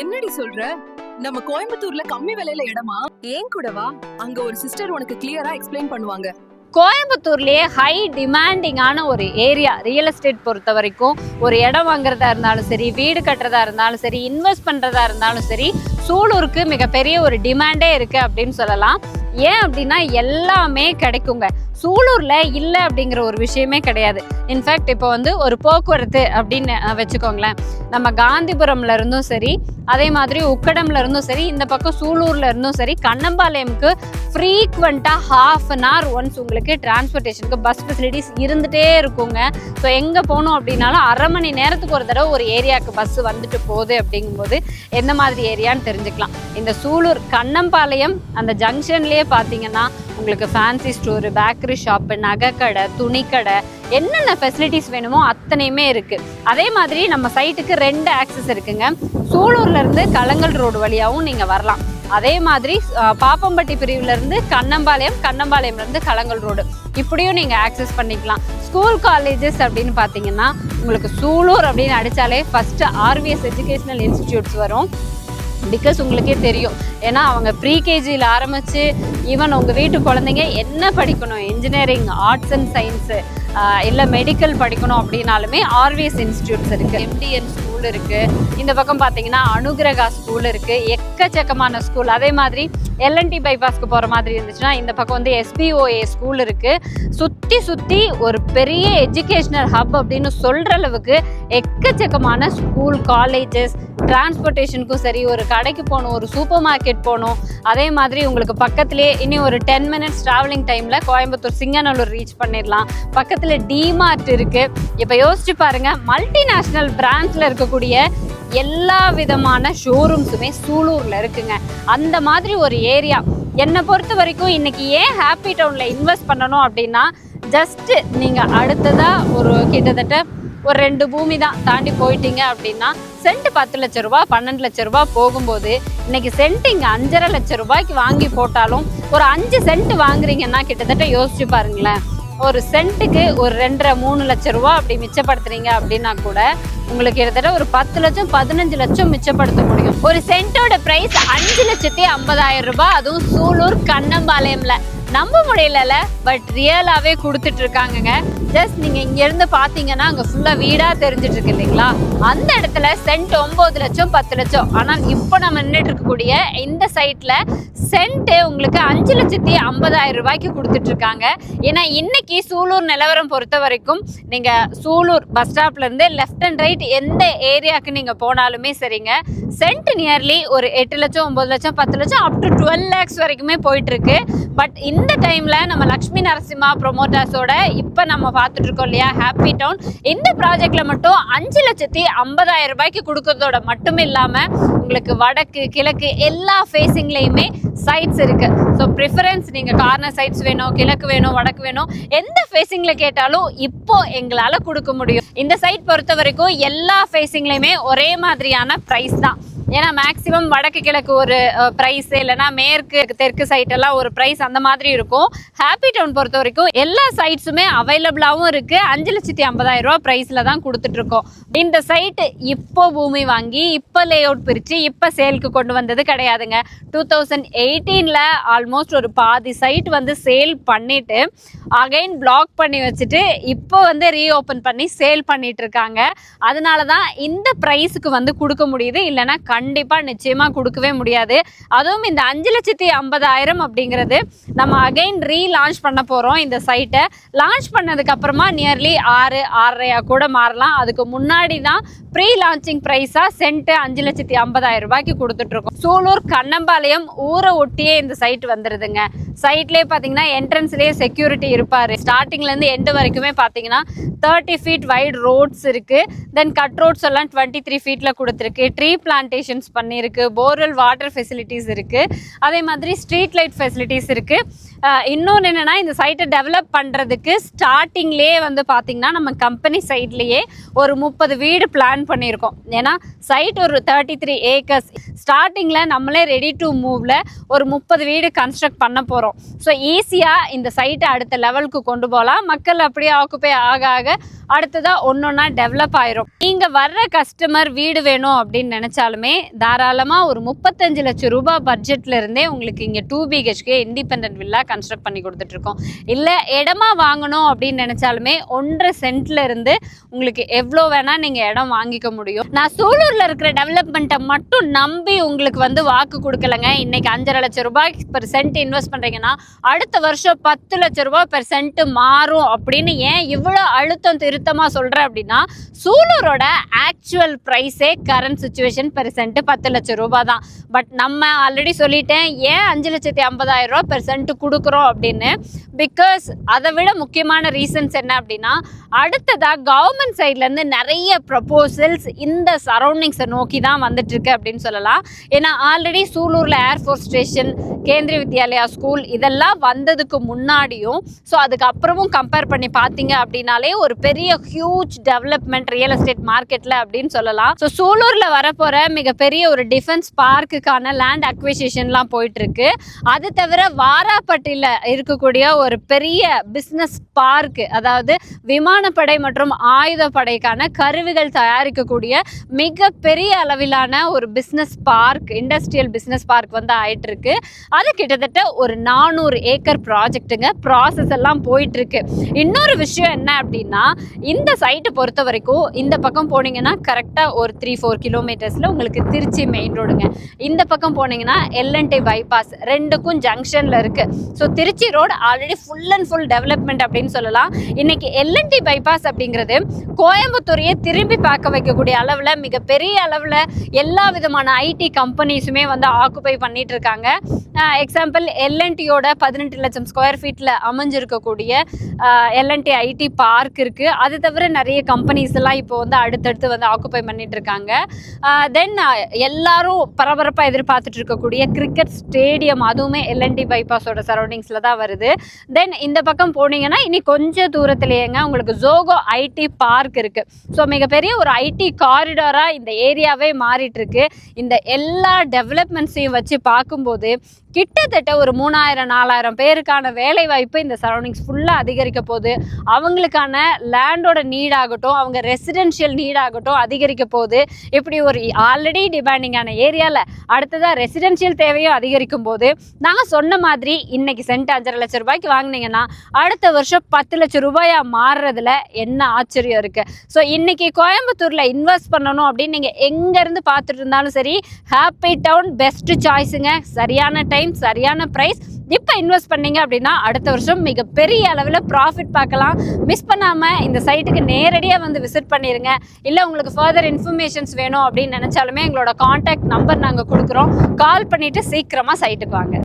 என்னடி சொல்ற? நம்ம கோயம்புத்தூர்ல கம்மி விலையில இடமா? ஏன் கூடவா அங்க ஒரு சிஸ்டர் உனக்கு கிளியரா எக்ஸ்பிளைன் பண்ணுவாங்க. கோயம்புத்தூர்லயே ஹை டிமாண்டிங்கான ஒரு ஏரியா ரியல் எஸ்டேட் பொறுத்த வரைக்கும் ஒரு இடம் வாங்குறதா இருந்தாலும் சரி வீடு கட்டுறதா இருந்தாலும் சரி இன்வெஸ்ட் பண்றதா இருந்தாலும் சரி சூலூருக்கு மிகப்பெரிய ஒரு டிமாண்டே இருக்கு அப்படின்னு சொல்லலாம். ஏன் அப்படின்னா எல்லாமே கிடைக்குங்க. சூலூரில் இல்லை அப்படிங்கிற ஒரு விஷயமே கிடையாது. இன்ஃபேக்ட் இப்போ வந்து ஒரு போக்குவரத்து அப்படின்னு வச்சுக்கோங்களேன். நம்ம காந்திபுரம்ல இருந்தும் சரி அதே மாதிரி உக்கடம்ல இருந்தும் சரி இந்த பக்கம் சூலூர்ல இருந்தும் சரி கண்ணம்பாளையம்க்கு ஃப்ரீக்வெண்ட்டாக ஹாஃப் அன் ஹவர் ஒன்ஸ் உங்களுக்கு டிரான்ஸ்போர்ட்டேஷனுக்கு பஸ் ஃபெசிலிட்டிஸ் இருந்துகிட்டே இருக்குங்க. ஸோ எங்கே போகணும் அப்படின்னாலும் அரை மணி நேரத்துக்கு ஒரு தடவை ஒரு ஏரியாவுக்கு பஸ் வந்துட்டு போகுது அப்படிங்கும்போது எந்த மாதிரி ஏரியான்னு தெரிஞ்சுக்கலாம். இந்த சூலூர் கண்ணம்பாளையம் அந்த ஜங்ஷன்லேயே பார்த்தீங்கன்னா உங்களுக்கு ஃபேன்சி ஸ்டோரு பேக்கரி ஷாப்பு நகைக்கடை துணிக்கடை என்னென்ன ஃபெசிலிட்டிஸ் வேணுமோ அத்தனையுமே இருக்குது அதே மாதிரி நம்ம சைட்டுக்கு ரெண்டு ஆக்சஸ் இருக்குங்க. சூலூர்லேருந்து கலங்கல் ரோடு வழியாகவும் நீங்கள் வரலாம். அதே மாதிரி பாப்பம்பட்டி பிரிவுலேருந்து கண்ணம்பாளையம் கண்ணம்பாளையம்லேருந்து கலங்கல் ரோடு இப்படியும் நீங்கள் ஆக்சஸ் பண்ணிக்கலாம். ஸ்கூல் காலேஜஸ் அப்படின்னு பார்த்தீங்கன்னா உங்களுக்கு சூலூர் அப்படின்னு அடித்தாலே ஃபஸ்ட்டு ஆர்விஎஸ் எஜுகேஷனல் இன்ஸ்டிடியூட்ஸ் வரும். பிகாஸ் உங்களுக்கே தெரியும். ஏன்னா அவங்க ப்ரீகேஜியில் ஆரம்பித்து ஈவன் உங்கள் வீட்டு குழந்தைங்க என்ன படிக்கணும்? இன்ஜினியரிங் ஆர்ட்ஸ் அண்ட் சயின்ஸு இல்லை மெடிக்கல் படிக்கணும் அப்படின்னாலுமே ஆர்விஎஸ் இன்ஸ்டியூட்ஸ் இருக்குது எம்டிஎன் ஸ்கூல் இருக்குது இந்த பக்கம் பார்த்தீங்கன்னா அனுகிரகா ஸ்கூல் இருக்குது எக்கச்சக்கமான ஸ்கூல் அதே மாதிரி எல்என்டி பைபாஸ்க்கு போகிற மாதிரி இருந்துச்சுன்னா இந்த பக்கம் வந்து எஸ்பிஓஏ ஸ்கூல் இருக்குது சுற்றி சுற்றி ஒரு பெரிய எஜுகேஷ்னல் ஹப் அப்படின்னு சொல்கிற அளவுக்கு எக்கச்சக்கமான ஸ்கூல் காலேஜஸ் டிரான்ஸ்போர்ட்டேஷனுக்கும் சரி ஒரு கடைக்கு போகணும் ஒரு சூப்பர் மார்க்கெட் போகணும். அதே மாதிரி உங்களுக்கு பக்கத்துலேயே இனி ஒரு டென் மினிட்ஸ் ட்ராவலிங் டைமில் கோயம்புத்தூர் சிங்கநல்லூர் ரீச் பண்ணிடலாம். பக்கத்தில் டிமார்ட் இருக்குது இப்போ யோசிச்சு பாருங்கள் மல்டிநேஷ்னல் பிராண்ட்ஸில் இருக்கக்கூடிய எல்லா விதமான ஷோரூம்ஸுமே சூலூரில் இருக்குங்க. அந்த மாதிரி ஒரு ஏரியா என்னை பொறுத்த வரைக்கும் இன்னைக்கு ஏன் ஹாப்பி டவுனில் இன்வெஸ்ட் பண்ணணும் அப்படின்னா ஜஸ்ட்டு நீங்கள் அடுத்ததாக ஒரு கிட்டத்தட்ட ஒரு ரெண்டு பூமி தான் தாண்டி போயிட்டீங்க அப்படின்னா சென்ட் பத்து லட்ச ரூபா பன்னெண்டு லட்ச ரூபா போகும்போது இன்னைக்கு சென்ட் இங்கே அஞ்சரை லட்ச ரூபாய்க்கு வாங்கி போட்டாலும் ஒரு அஞ்சு சென்ட் வாங்குறீங்கன்னா கிட்டத்தட்ட யோசிச்சு பாருங்களேன். ஒரு சென்ட்டுக்கு ஒரு ரெண்டரை மூணு லட்ச ரூபா அப்படி மிச்சப்படுத்துறீங்க அப்படின்னா கூட உங்களுக்கு கிட்டத்தட்ட ஒரு பத்து லட்சம் பதினஞ்சு லட்சம் மிச்சப்படுத்த முடியும். ஒரு சென்ட்டோட பிரைஸ் அஞ்சு லட்சத்தி ஐம்பதாயிரம் ரூபாய். அதுவும் சூலூர் கண்ணம்பாளையம்ல. நம்ப முடியலல பட் ரியலாவே கொடுத்துட்டு இருக்காங்கங்க ஜஸ்ட் நீங்க இங்க இருந்து பாத்தீங்கன்னா அங்க ஃபுல்லா வீடா தெரிஞ்சிட்டு இருக்கு இல்லைங்களா? அந்த இடத்துல சென்ட் ஒன்பது லட்சம் பத்து லட்சம். ஆனால் இப்போ நம்ம நின்றுட்டு இருக்கக்கூடிய இந்த சைட்ல சென்ட் உங்களுக்கு அஞ்சு லட்சத்தி ஐம்பதாயிரம் ரூபாய்க்கு கொடுத்துட்டு இருக்காங்க ஏன்னா இன்னைக்கு சூலூர் நிலவரம் பொறுத்த வரைக்கும் நீங்க சூலூர் பஸ் ஸ்டாப்ல இருந்து லெஃப்ட் அண்ட் ரைட் எந்த ஏரியாவுக்கு நீங்க போனாலுமே சரிங்க சென்ட் நியர்லி ஒரு எட்டு லட்சம் ஒன்பது லட்சம் பத்து லட்சம் அப் டு டுவெல் லேக்ஸ் வரைக்குமே போயிட்டு இருக்கு பட் இந்த டைம்ல நம்ம லக்ஷ்மி நரசிம்மா ப்ரொமோட்டர்ஸோட இப்போ நம்ம பார்த்துட்டு இருக்கோம் இல்லையா ஹாப்பி டவுன் இந்த ப்ராஜெக்டில் மட்டும் அஞ்சு லட்சத்தி ஐம்பதாயிரம் ரூபாய்க்கு கொடுக்கறதோட மட்டும் இல்லாமல் உங்களுக்கு வடக்கு கிழக்கு எல்லா ஃபேஸிங்லேயுமே சைட்ஸ் இருக்குது ஸோ ப்ரிஃபரன்ஸ் நீங்கள் கார்னர் சைட்ஸ் வேணும் கிழக்கு வேணும் வடக்கு வேணும் எந்த ஃபேஸிங்கில் கேட்டாலும் இப்போ எங்களால் கொடுக்க முடியும். இந்த சைட் பொறுத்த வரைக்கும் எல்லா ஃபேஸிங்லேயுமே ஒரே மாதிரியான ப்ரைஸ் தான். ஏன்னா மேக்ஸிமம் வடக்கு கிழக்கு ஒரு ப்ரைஸ் இல்லைன்னா மேற்கு தெற்கு சைட் எல்லாம் ஒரு ப்ரைஸ் அந்த மாதிரி இருக்கும். ஹாப்பி டவுன் பொறுத்த வரைக்கும் எல்லா சைட்ஸுமே அவைலபிளாகவும் இருக்குது அஞ்சு லட்சத்தி ஐம்பதாயிரம் ரூபா ப்ரைஸில் தான் கொடுத்துட்ருக்கோம் இந்த சைட்டு இப்போ பூமி வாங்கி இப்போ லே அவுட் பிரித்து இப்போ சேலுக்கு கொண்டு வந்தது கிடையாதுங்க. டூ தௌசண்ட் எயிட்டீனில் ஆல்மோஸ்ட் ஒரு பாதி சைட் வந்து சேல் பண்ணிட்டு அகைன் பிளாக் பண்ணி வச்சுட்டு இப்போ வந்து ரீஓப்பன் பண்ணி சேல் பண்ணிகிட்ருக்காங்க அதனால தான் இந்த ப்ரைஸுக்கு வந்து கொடுக்க முடியுது. இல்லைன்னா கண்டிப்பாக நிச்சயமாக கொடுக்கவே முடியாது. அதுவும் இந்த அஞ்சு லட்சத்தி ஐம்பதாயிரம் அப்படிங்கிறது நம்ம அகைன் ரீ லான்ச் பண்ண போகிறோம் இந்த சைட்டை லான்ச் பண்ணதுக்கப்புறமா நியர்லி ஆறு ஆறரையாக கூட மாறலாம். அதுக்கு முன்னாடி தான் ப்ரீ லான்ச்சிங் ப்ரைஸாக சென்ட்டு அஞ்சு லட்சத்தி ஐம்பதாயிரம் ரூபாய்க்கு கொடுத்துட்ருக்கோம் சூலூர் கண்ணம்பாளையம் ஊரை ஒட்டியே இந்த சைட் வந்துடுதுங்க சைட்லேயே பார்த்தீங்கன்னா என்ட்ரன்ஸ்லேயே செக்யூரிட்டி இருப்பார். ஸ்டார்டிங்லேருந்து எண்டு வரைக்குமே பார்த்தீங்கன்னா தேர்ட்டி ஃபீட் வைட் ரோட்ஸ் இருக்குது தென் கட் ரோட்ஸ் எல்லாம் டுவெண்ட்டி த்ரீ ஃபீட்டில் கொடுத்துருக்கு. ட்ரீ பிளான்டேஷன் பிளான்டேஷன்ஸ் பண்ணியிருக்கு போர்வெல் வாட்டர் ஃபெசிலிட்டிஸ் இருக்குது அதே மாதிரி ஸ்ட்ரீட் லைட் ஃபெசிலிட்டிஸ் இருக்குது இன்னொன்று என்னென்னா இந்த சைட்டை டெவலப் பண்ணுறதுக்கு ஸ்டார்டிங்லேயே வந்து பார்த்திங்கன்னா நம்ம கம்பெனி சைட்லேயே ஒரு முப்பது வீடு பிளான் பண்ணியிருக்கோம். ஏன்னா சைட் ஒரு தேர்ட்டி த்ரீ ஏக்கர்ஸ் ஸ்டார்டிங்கில் நம்மளே ரெடி டு மூவில் ஒரு முப்பது வீடு கன்ஸ்ட்ரக்ட் பண்ண போகிறோம் ஸோ ஈஸியாக இந்த சைட்டை அடுத்த லெவலுக்கு கொண்டு போகலாம் மக்கள் அப்படியே ஆக்குப்பை ஆக ஆக அடுத்ததாக ஒன்றொன்னா டெவலப் ஆயிரும். நீங்க வர்ற கஸ்டமர் வீடு வேணும் அப்படின்னு நினைச்சாலுமே தாராளமா ஒரு முப்பத்தஞ்சு லட்சம் ரூபாய் பட்ஜெட்ல இருந்தே உங்களுக்கு இங்க two BHK independent villa construct பண்ணி கொடுத்துட்டு இருக்கோம். இல்ல இடமா வாங்கணும் அப்படின்னு நினைச்சாலுமே ஒன்றரை சென்ட்ல இருந்து உங்களுக்கு எவ்வளோ வேணா நீங்க இடம் வாங்கிக்க முடியும். நான் சூலூர்ல இருக்கிற டெவலப்மெண்ட்டை மட்டும் நம்பி உங்களுக்கு வந்து வாக்கு கொடுக்கலங்க. இன்னைக்கு அஞ்சரை லட்சம் ரூபாய் பெர் சென்ட் இன்வெஸ்ட் பண்றீங்கன்னா அடுத்த வருஷம் பத்து லட்சம் ரூபாய் பெர் சென்ட் மாறும் அப்படின்னு ஏன் இவ்வளோ அழுத்தம் திருத்தமாக சொல்கிறேன் அப்படின்னா சூலூரோட ஆக்சுவல் ப்ரைஸே கரண்ட் சுச்சுவேஷன் பெர்சென்ட் பத்து லட்சம் ரூபா தான் பட் நம்ம ஆல்ரெடி சொல்லிட்டேன் ஏன் அஞ்சு லட்சத்தி ஐம்பதாயிரம் ரூபா பெர் கொடுக்குறோம் அப்படின்னு? பிகாஸ் அதை விட முக்கியமான ரீசன்ஸ் என்ன அப்படின்னா அடுத்ததாக கவர்மெண்ட் சைட்லேருந்து நிறைய ப்ரப்போசல்ஸ் இந்த சரௌண்டிங்ஸை நோக்கி தான் வந்துட்டுருக்கு அப்படின்னு சொல்லலாம். ஏன்னா already சூலூரில் air force station Kendriya Vidyalaya school இதெல்லாம் வந்ததுக்கு முன்னாடியும் ஸோ அதுக்கப்புறமும் கம்பேர் பண்ணி பார்த்தீங்க அப்படின்னாலே ஒரு பெரிய ஹியூஜ் டெவலப்மெண்ட் ரியல் எஸ்டேட் மார்க்கெட்டில் அப்படின்னு சொல்லலாம். ஸோ சூலூரில் வரப்போகிற மிகப்பெரிய ஒரு டிஃபென்ஸ் பார்க்குக்கான லேண்ட் அக்விசிஷன்லாம் போயிட்டு இருக்கு அது தவிர வாராப்பட்டியில் இருக்கக்கூடிய ஒரு பெரிய பிஸ்னஸ் பார்க் அதாவது விமானப்படை மற்றும் ஆயுதப்படைக்கான கருவிகள் தயாரிக்கக்கூடிய மிகப்பெரிய அளவிலான ஒரு business park industrial business park வந்து ஆயிட்டு இருக்கு அது கிட்டத்தட்ட ஒரு நானூறு ஏக்கர் ப்ராஜெக்ட்டுங்க ப்ராசஸ் எல்லாம் போயிட்டு இருக்கு இன்னொரு விஷயம் என்ன அப்படின்னா இந்த சைட்டை பொறுத்த வரைக்கும் இந்த பக்கம் போனீங்கன்னா கரெக்டாக ஒரு த்ரீ ஃபோர் கிலோமீட்டர்ஸில் உங்களுக்கு திருச்சி மெயின் ரோடுங்க இந்த பக்கம் போனீங்கன்னா எல்என்டி பைபாஸ் ரெண்டுக்கும் ஜங்ஷனில் இருக்குது so Trichy road already full and full development அப்படின்னு சொல்லலாம். இன்னைக்கு எல்என்டி பைபாஸ் அப்படிங்கிறது கோயம்புத்தூரையே திரும்பி பார்க்க வைக்கக்கூடிய அளவில் மிகப்பெரிய அளவில் எல்லா விதமான ஐடி கம்பெனிஸுமே வந்து ஆக்குபை பண்ணிட்டு இருக்காங்க. எக்ஸாம்பிள் எல்என்டியோட பதினெட்டு லட்சம் ஸ்கொயர் ஃபீட்டில் அமைஞ்சிருக்கக்கூடிய எல்என்டி ஐடி பார்க் இருக்குது அது தவிர நிறைய கம்பெனிஸ் எல்லாம் இப்போ வந்து அடுத்தடுத்து வந்து ஆக்குப்பை பண்ணிட்டு இருக்காங்க தென் எல்லாரும் பரபரப்பாக எதிர்பார்த்துட்டு இருக்கக்கூடிய கிரிக்கெட் ஸ்டேடியம் அதுவுமே எல்என்டி பைபாஸோட சரௌண்டிங்ஸில் தான் வருது. தென் இந்த பக்கம் போனீங்கன்னா இனி கொஞ்சம் தூரத்துலேயேங்க உங்களுக்கு ஜோகோ ஐடி பார்க் இருக்கு. ஸோ மிகப்பெரிய ஒரு ஐடி காரிடாராக இந்த ஏரியாவே மாறிட்டு இருக்கு இந்த எல்லா டெவலப்மெண்ட்ஸையும் வச்சு பார்க்கும்போது கிட்டத்தட்ட ஒரு மூணாயிரம் நாலாயிரம் பேருக்கான வேலை வாய்ப்பு இந்த சரௌண்டிங்ஸ் ஃபுல்லாக அதிகரிக்க போகுது. அவங்களுக்கான லேண்டோட நீடாகட்டும் அவங்க ரெசிடென்ஷியல் நீடாகட்டும் அதிகரிக்க போகுது. இப்படி ஒரு ஆல்ரெடி டிமாண்டிங்கான ஏரியாவில் அடுத்ததாக ரெசிடென்ஷியல் தேவையும் அதிகரிக்கும் போது நாங்கள் சொன்ன மாதிரி இன்னைக்கு சென்ட் அஞ்சரை லட்சம் ரூபாய்க்கு வாங்கினீங்கன்னா அடுத்த வருஷம் பத்து லட்சம் ரூபாயாக மாறுறதுல என்ன ஆச்சரியம் இருக்கு? ஸோ இன்னைக்கு கோயம்புத்தூரில் இன்வெஸ்ட் பண்ணணும் அப்படின்னு நீங்கள் எங்கேருந்து பார்த்துட்டு இருந்தாலும் சரி ஹாப்பி டவுன் பெஸ்ட் சாய்ஸுங்க சரியான டைம் டைம் சரியான ப்ரைஸ் இப்போ இன்வெஸ்ட் பண்ணீங்க அப்படின்னா அடுத்த வருஷம் மிகப்பெரிய அளவில் ப்ராஃபிட் பார்க்கலாம். மிஸ் பண்ணாமல் இந்த சைட்டுக்கு நேரடியாக வந்து விசிட் பண்ணிடுங்க இல்லை உங்களுக்கு ஃபர்தர் இன்ஃபர்மேஷன்ஸ் வேணும் அப்படின்னு நினச்சாலுமே எங்களோட காண்டாக்ட் நம்பர் நாங்கள் கொடுக்குறோம். கால் பண்ணிவிட்டு சீக்கிரமாக சைட்டுக்கு வாங்க.